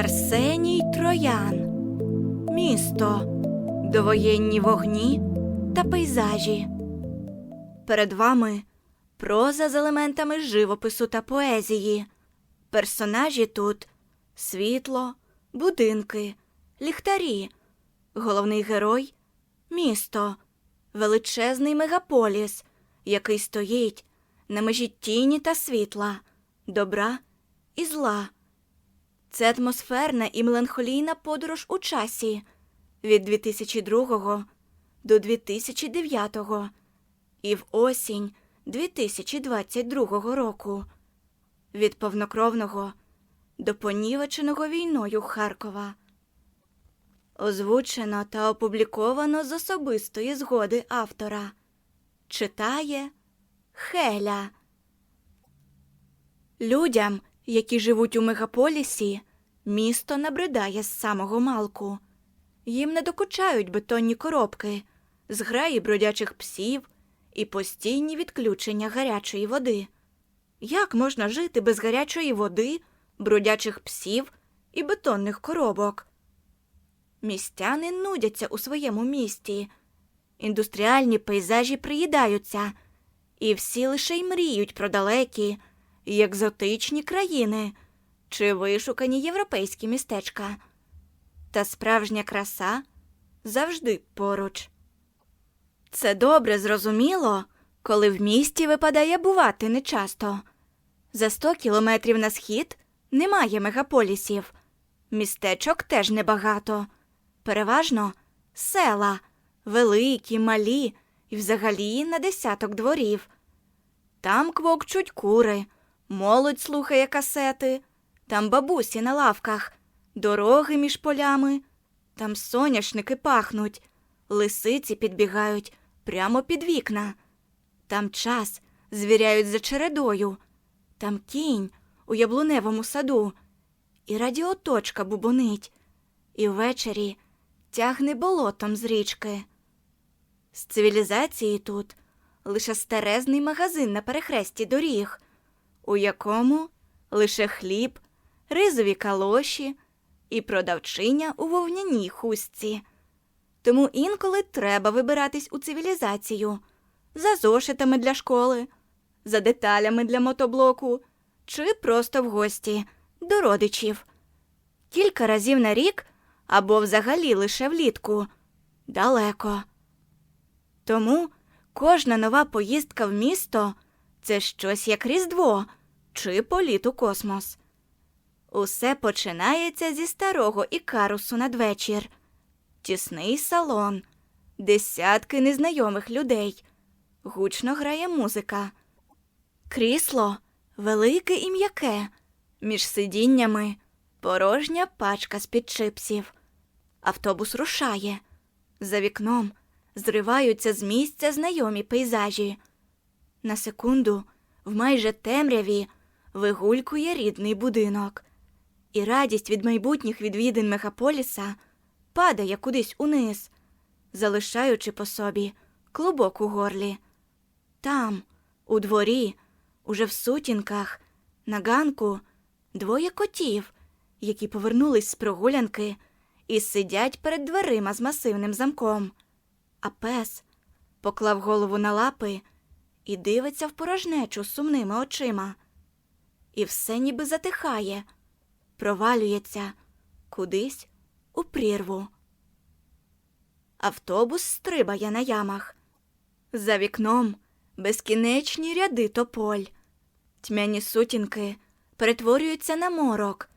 Арсеній Троян. Місто. Довоєнні вогні та пейзажі. Перед вами проза з елементами живопису та поезії. Персонажі тут світло, будинки, ліхтарі. Головний герой місто, величезний мегаполіс, який стоїть на межі тіні та світла, добра і зла. Це атмосферна і меланхолійна подорож у часі від 2002 до 2009 і в осінь 2022 року, від повнокровного до понівеченого війною Харкова. Озвучено та опубліковано з особистої згоди автора. Читає Хеля. Людям, які живуть у мегаполісі, місто набридає з самого малку. Їм не докучають бетонні коробки, зграї бродячих псів і постійні відключення гарячої води. Як можна жити без гарячої води, бродячих псів і бетонних коробок? Містяни нудяться у своєму місті, індустріальні пейзажі приїдаються, і всі лише й мріють про далекі і екзотичні країни чи вишукані європейські містечка. Та справжня краса завжди поруч. Це добре зрозуміло, коли в місті випадає бувати нечасто. За 100 кілометрів на схід немає мегаполісів, містечок теж небагато. Переважно села, великі, малі і взагалі на десяток дворів. Там квокчуть кури, молодь слухає касети, там бабусі на лавках, дороги між полями, там соняшники пахнуть, лисиці підбігають прямо під вікна. Там час звіряють за чередою, там кінь у яблуневому саду, і радіоточка бубонить, і ввечері тягне болотом з річки. З цивілізації тут лише старезний магазин на перехресті доріг, у якому лише хліб, ризові калоші і продавчиня у вовняній хустці. Тому інколи треба вибиратись у цивілізацію за зошитами для школи, за деталями для мотоблоку чи просто в гості до родичів. Кілька разів на рік або взагалі лише влітку далеко. Тому кожна нова поїздка в місто це щось як Різдво чи політ у космос. Усе починається зі старого ікарусу надвечір, тісний салон, десятки незнайомих людей, гучно грає музика, крісло велике і м'яке, між сидіннями порожня пачка з-під чипсів. Автобус рушає. За вікном зриваються з місця знайомі пейзажі. На секунду в майже темряві вигулькує рідний будинок, і радість від майбутніх відвідин мегаполіса падає кудись униз, залишаючи по собі клубок у горлі. Там, у дворі, уже в сутінках, на ганку, двоє котів, які повернулись з прогулянки і сидять перед дверима з масивним замком. А пес поклав голову на лапи і дивиться в порожнечу сумними очима. І все ніби затихає, провалюється кудись у прірву. Автобус стрибає на ямах. За вікном безкінечні ряди тополь. Тьмяні сутінки перетворюються на морок.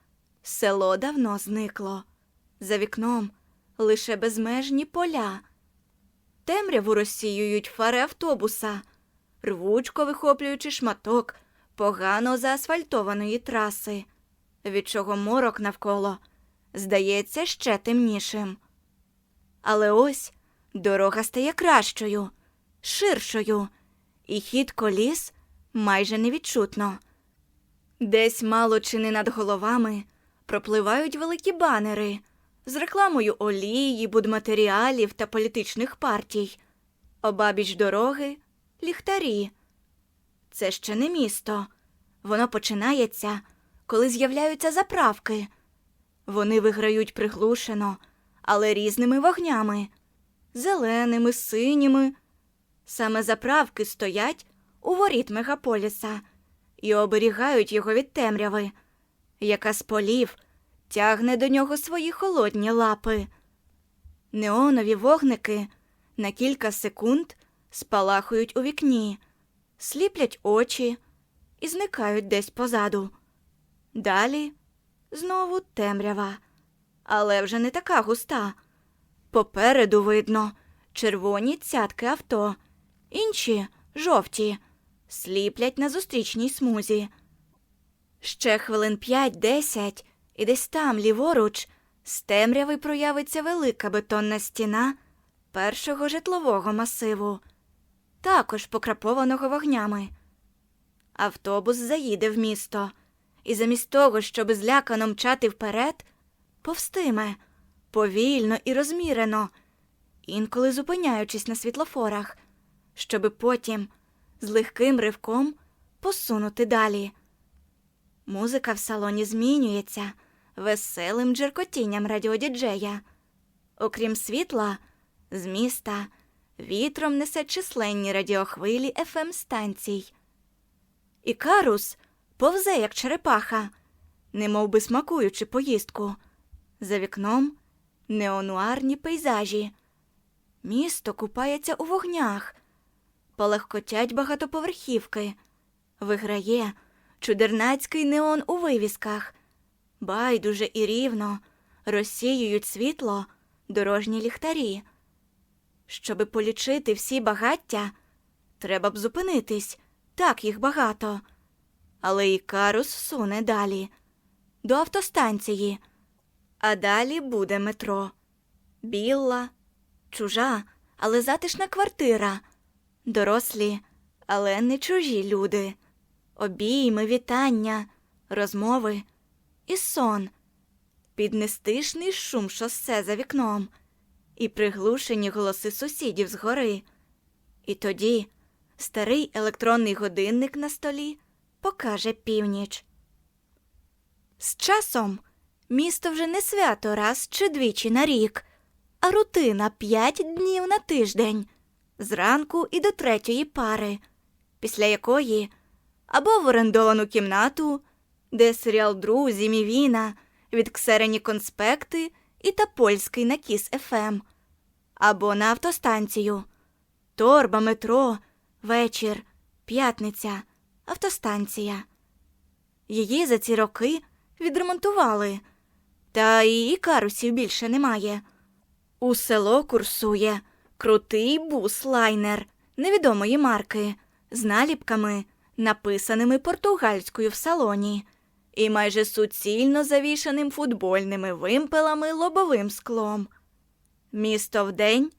Село давно зникло. За вікном лише безмежні поля. Темряву розсіюють фари автобуса, рвучко вихоплюючи шматок погано заасфальтованої траси, від чого морок навколо здається ще темнішим. Але ось дорога стає кращою, ширшою, і хід коліс майже невідчутно. Десь мало чи не над головами пропливають великі банери з рекламою олії, будматеріалів та політичних партій, обабіч дороги ліхтарі. Це ще не місто. Воно починається, коли з'являються заправки. Вони виграють приглушено, але різними вогнями зеленими, синіми. Саме заправки стоять у воріт мегаполіса і оберігають його від темряви, яка з полів тягне до нього свої холодні лапи. Неонові вогники на кілька секунд спалахують у вікні, сліплять очі і зникають десь позаду. Далі знову темрява, але вже не така густа. Попереду видно червоні цятки авто, інші жовті, сліплять на зустрічній смузі. Ще хвилин п'ять-десять, і десь там, ліворуч, з темряви проявиться велика бетонна стіна першого житлового масиву, також покрапованого вогнями. Автобус заїде в місто, і замість того, щоб злякано мчати вперед, повстиме повільно і розмірено, інколи зупиняючись на світлофорах, щоби потім з легким ривком посунути далі. Музика в салоні змінюється веселим джеркотінням радіодіджея. Окрім світла, з міста вітром несе численні радіохвилі fm станцій. Ікарус повзе, як черепаха, немов би смакуючи поїздку. За вікном неонуарні пейзажі. Місто купається у вогнях, полегкотять багатоповерхівки, виграє чудернацький неон у вивісках, байдуже і рівно розсіюють світло дорожні ліхтарі. Щоби полічити всі багаття, треба б зупинитись, так їх багато. Але Ікарус суне далі, до автостанції. А далі буде метро. Білла, чужа, але затишна квартира. Дорослі, але не чужі люди. Обійми, вітання, розмови і сон. Під нестишний шум шосе за вікном, і приглушені голоси сусідів згори. І тоді старий електронний годинник на столі покаже північ. З часом місто вже не свято раз чи двічі на рік, а рутина п'ять днів на тиждень, зранку і до третьої пари, після якої або в орендовану кімнату, де серіал Друзі, Мівіна, відксерені конспекти і та польський на Кіс ФМ, або на автостанцію, торба, метро, вечір, п'ятниця, автостанція. Її за ці роки відремонтували, та і карусів більше немає. У село курсує крутий бус-лайнер невідомої марки з наліпками, написаними португальською в салоні, і майже суцільно завішаним футбольними вимпелами лобовим склом. Місто вдень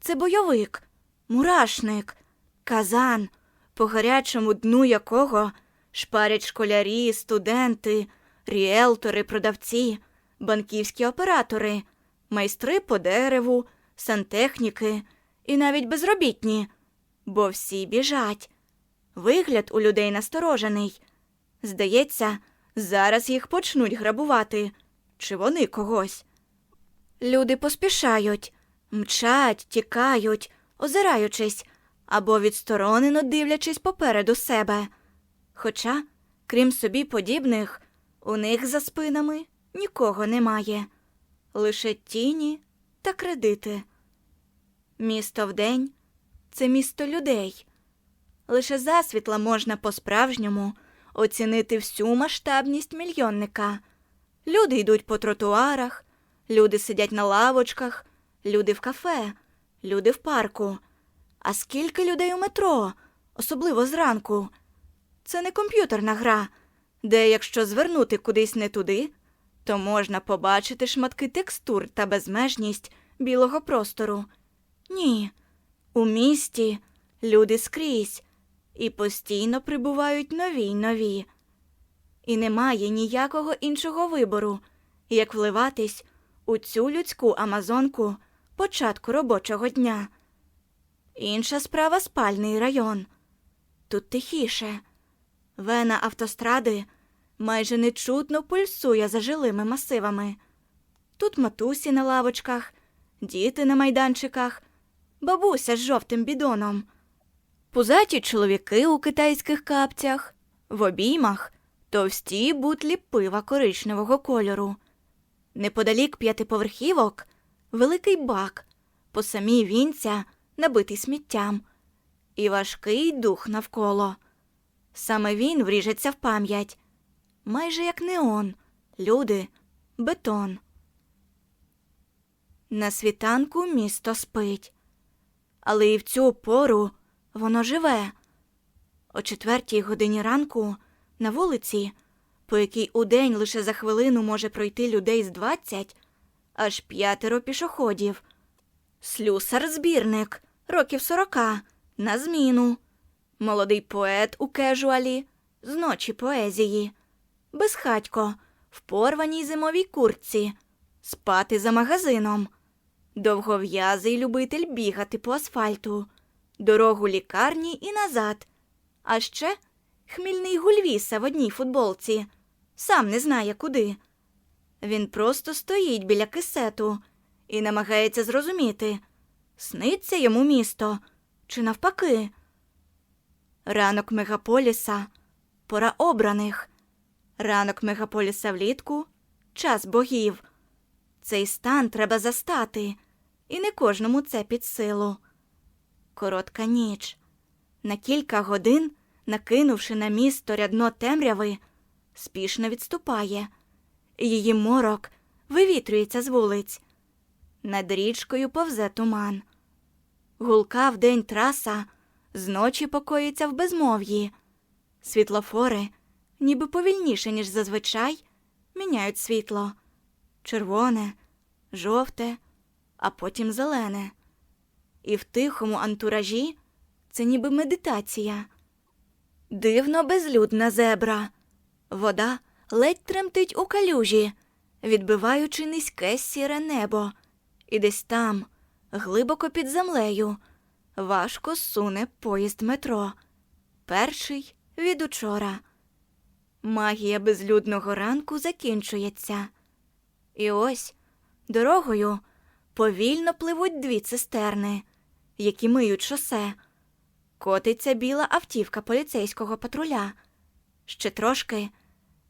це бойовик, мурашник, казан, по гарячому дну якого шпарять школярі, студенти, ріелтори, продавці, банківські оператори, майстри по дереву, сантехніки і навіть безробітні, бо всі біжать. Вигляд у людей насторожений. Здається, зараз їх почнуть грабувати, чи вони когось. Люди поспішають, мчать, тікають, озираючись або відсторонено дивлячись попереду себе. Хоча, крім собі подібних, у них за спинами нікого немає, лише тіні та кредити. Місто вдень це місто людей. Лише засвітла можна по-справжньому оцінити всю масштабність мільйонника. Люди йдуть по тротуарах, люди сидять на лавочках, люди в кафе, люди в парку. А скільки людей у метро, особливо зранку. Це не комп'ютерна гра, де, якщо звернути кудись не туди, то можна побачити шматки текстур та безмежність білого простору. Ні, у місті люди скрізь і постійно прибувають нові й нові. І немає ніякого іншого вибору, як вливатись у цю людську амазонку початку робочого дня. Інша справа спальний район. Тут тихіше. Вена автостради майже нечутно пульсує за жилими масивами. Тут матусі на лавочках, діти на майданчиках, бабуся з жовтим бідоном, пузаті чоловіки у китайських капцях, в обіймах товсті бутлі пива коричневого кольору. Неподалік п'ятиповерхівок великий бак, по самій вінця набитий сміттям, і важкий дух навколо. Саме він вріжеться в пам'ять, майже як неон, люди, бетон. На світанку місто спить, але і в цю пору воно живе. О четвертій годині ранку на вулиці, по якій удень лише за хвилину може пройти людей з двадцять, аж п'ятеро пішоходів. Слюсар-збірник, років сорока, на зміну. Молодий поет у кежуалі, з ночі поезії. Безхатько, в порваній зимовій куртці, спати за магазином. Довгов'язий любитель бігати по асфальту, дорогу лікарні і назад. А ще хмільний гульвіса в одній футболці, сам не знає куди. Він просто стоїть біля кисету і намагається зрозуміти, сниться йому місто чи навпаки. Ранок мегаполіса пора обраних. Ранок мегаполіса влітку час богів. Цей стан треба застати, і не кожному це під силу. Коротка ніч. На кілька годин, накинувши на місто рядно темряви, спішно відступає. Її морок вивітрюється з вулиць. Над річкою повзе туман. Гулка вдень траса зночі покоїться в безмов'ї. Світлофори, ніби повільніше, ніж зазвичай, міняють світло червоне, жовте, а потім зелене. І в тихому антуражі це ніби медитація. Дивно безлюдна зебра. Вода ледь тремтить у калюжі, відбиваючи низьке сіре небо, і десь там, глибоко під землею, важко суне поїзд метро. Перший від учора. Магія безлюдного ранку закінчується. І ось дорогою повільно пливуть дві цистерни, які миють шосе. Котиться біла автівка поліцейського патруля. Ще трошки,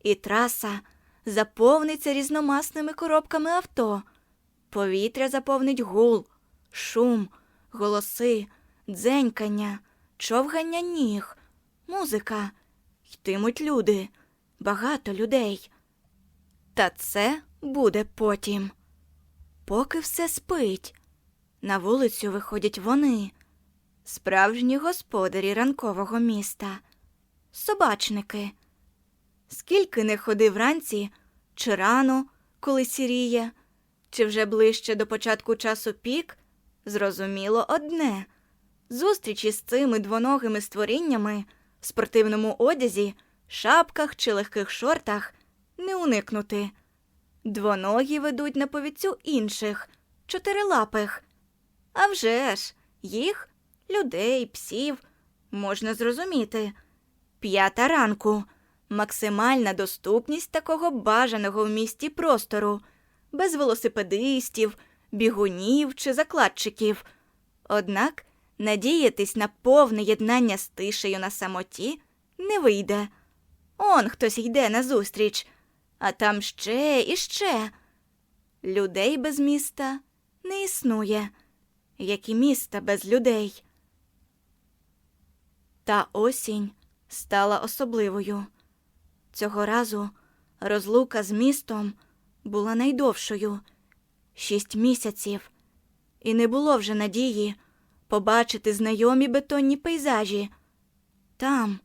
і траса заповниться різномасними коробками авто. Повітря заповнить гул, шум, голоси, дзенькання, човгання ніг, музика. Йтимуть люди, багато людей. Та це буде потім. Поки все спить. На вулицю виходять вони, справжні господарі ранкового міста, собачники. Скільки не ходи вранці, чи рано, коли сіріє, чи вже ближче до початку часу пік, зрозуміло одне зустрічі з цими двоногими створіннями в спортивному одязі, шапках чи легких шортах не уникнути. Двоногі ведуть на повідцю інших, чотирилапих. А вже ж, їх, людей, псів, можна зрозуміти. П'ята ранку максимальна доступність такого бажаного в місті простору, без велосипедистів, бігунів чи закладчиків. Однак надіятись на повне єднання з тишею на самоті не вийде. Он хтось йде назустріч, а там ще і ще. Людей без міста не існує, як і міста без людей. Та осінь стала особливою. Цього разу розлука з містом була найдовшою шість місяців, і не було вже надії побачити знайомі бетонні пейзажі. Там,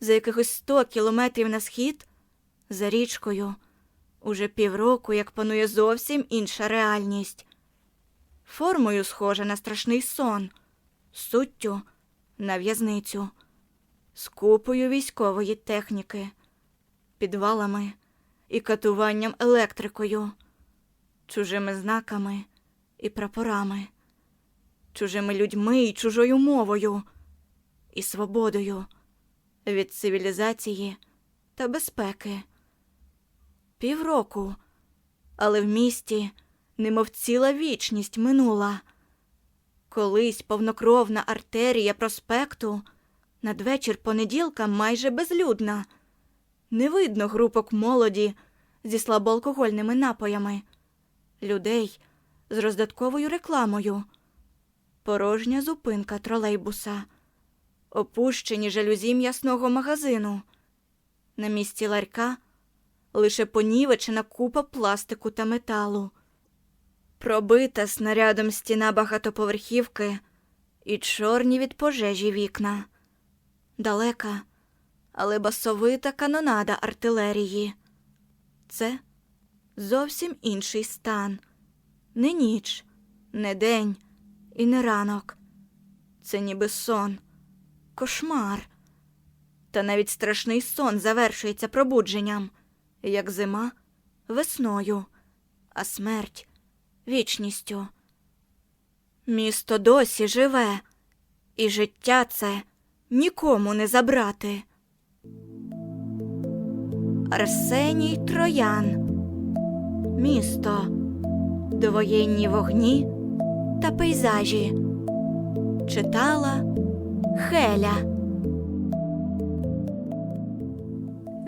за якихось сто кілометрів на схід, за річкою, уже півроку як панує зовсім інша реальність. Формою схожа на страшний сон, суттю на в'язницю, з купою військової техніки, підвалами і катуванням електрикою, чужими знаками і прапорами, чужими людьми і чужою мовою, і свободою від цивілізації та безпеки. Півроку. Але в місті немов ціла вічність минула. Колись повнокровна артерія проспекту надвечір понеділка майже безлюдна. Не видно групок молоді зі слабоалкогольними напоями, людей з роздатковою рекламою, порожня зупинка тролейбуса, опущені жалюзі м'ясного магазину. На місці ларька лише понівечена купа пластику та металу, пробита снарядом стіна багатоповерхівки і чорні від пожежі вікна. Далека, але басовита канонада артилерії. Це зовсім інший стан. Не ніч, не день і не ранок. Це ніби сон, кошмар. Та навіть страшний сон завершується пробудженням, як зима весною, а смерть вічністю. Місто досі живе, і життя це нікому не забрати. Арсеній Троян. Місто. Довоєнні вогні та пейзажі. Читала Хеля.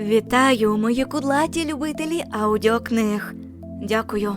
Вітаю, мої кудлаті любителі аудіокниг. Дякую